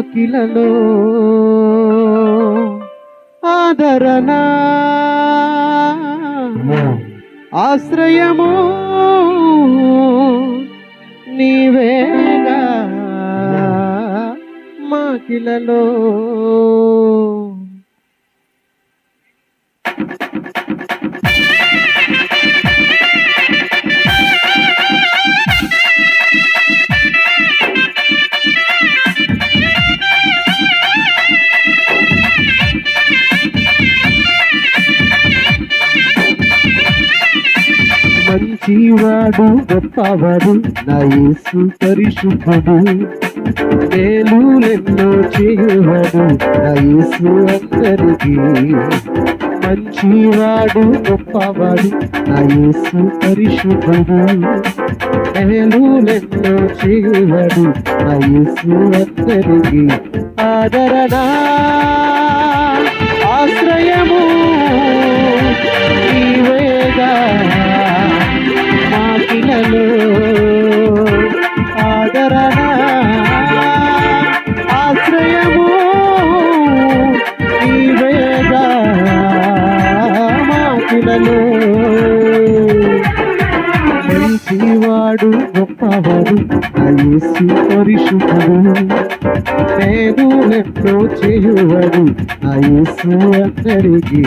మాకిలలో ఆదరణ. ఆశ్రయము నీవేగా. మాకిలలో మంచివాడు గొప్పవాడు నయసు యేసు పరిశుద్ధుడు. మేలులెన్నో చేయవాడు నయసు యేసు అందరికీ. మంచివాడు గొప్పవాడు నయసు యేసు పరిశుద్ధుడు. మేలులెన్నో చేయవాడు నయసు యేసు అందరికీ. ఆదరణ ఆశ్రయము నీవేగా ఆదరణ ఆశ్రయము మంచివాడు గొప్పవాడు అయేసు పరిశుద్ధుడు. నేను ఎంతో చేయువాడు అయేసు అందరికీ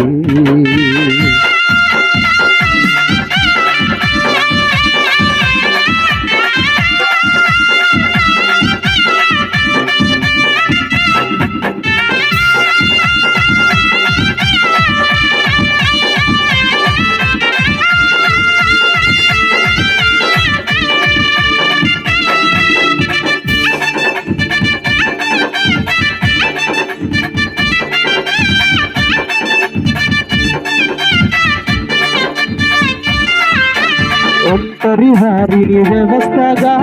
ఒంటరి వ్యవస్థగా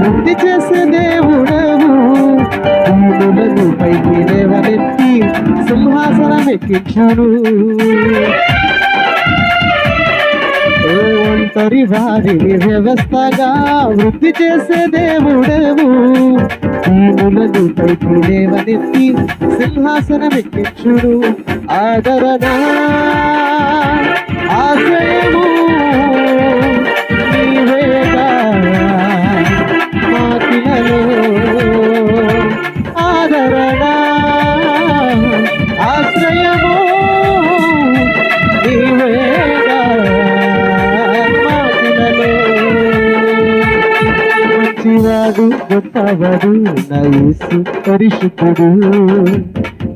వృద్ధి చేసే దేవుడవు. భూములను పైకి లేవనెత్తి సింహాసనం ఎక్కించును ఒంటరి వారిని వ్యవస్థగా వృద్ధి చేసే దేవుడవు. భూములను పైకి లేవనెత్తి సింహాసనం ఎక్కించును ఆదరణ ఆశ్రయము మంచివాడు గొప్పవాడు నైసు పరిశుద్ధుడు.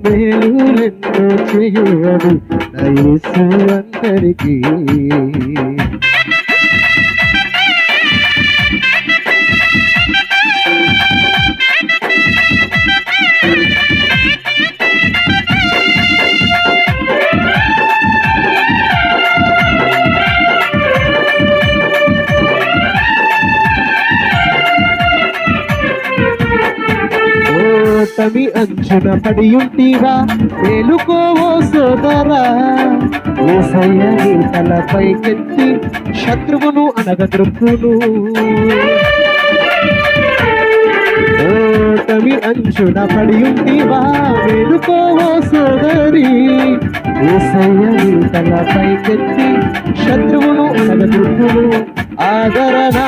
మేలు రెండో చేయువాడు నైసు అందరికీ. ఓటమి అంచున పడియుంటివా మేలుకోవో సోదరా. ఏసయ్య నీ తలపైకెత్తి శత్రువును అనగద్రుప్పును. ఓటమి అంచున పడియుంటివా. మేలుకోవో సోదరి. ఏసయ్య నీ తలపైకెత్తి శత్రువును అనగద్రుప్పును. ఆదరణ.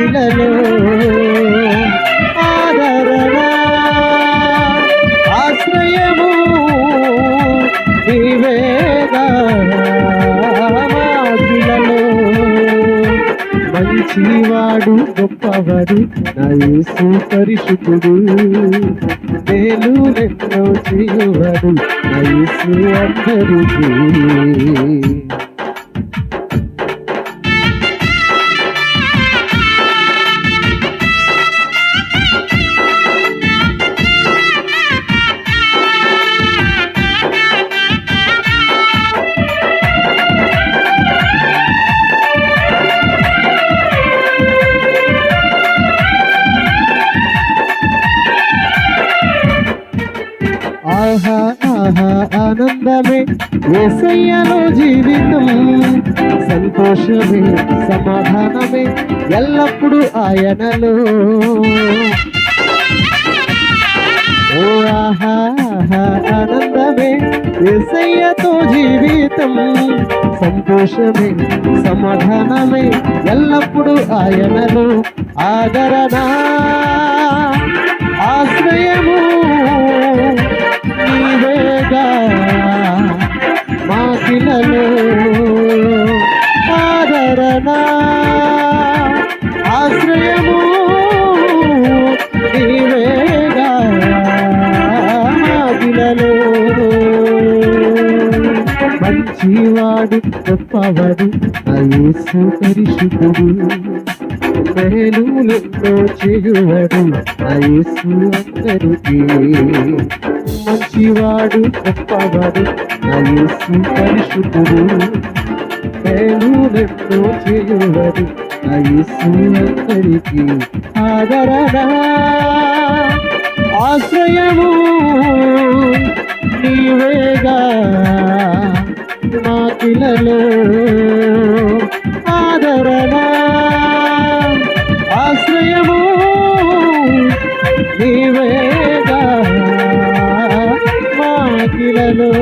మాకిలలో ఆదరణ ఆశ్రయము నీవేగా మంచివాడు గొప్పవాడు నా పరిశుద్ధుడు. నేను ఎన్నో చేయువాడు నా అందరికీ ఆహా ఆహా ఆనందమే ఏసయ్యలో జీవితం. సంతోషమే సమాధానమే ఎల్లప్పుడూ ఆయనలో. ఓ ఆహా ఆహా, ఆనందమే ఏసయ్యతో జీవితం. సంతోషమే సమాధానమే ఎల్లప్పుడూ ఆయనలో. ఆదరణ గొప్పవాడు నా యేసు పరిశుద్ధుడు మేలులెన్నో చేయువాడు నా అందరికీ. మంచివాడు గొప్పవాడు నా యేసు పరిశుద్ధుడు మేలులెన్నో చేయువాడు నా యేసు అందరికీ. ఆదరణ ఆశ్రయము నీవేగా. మహిళలు ఆదరణ ఆశ్రయము నీవేగా మాకిలలో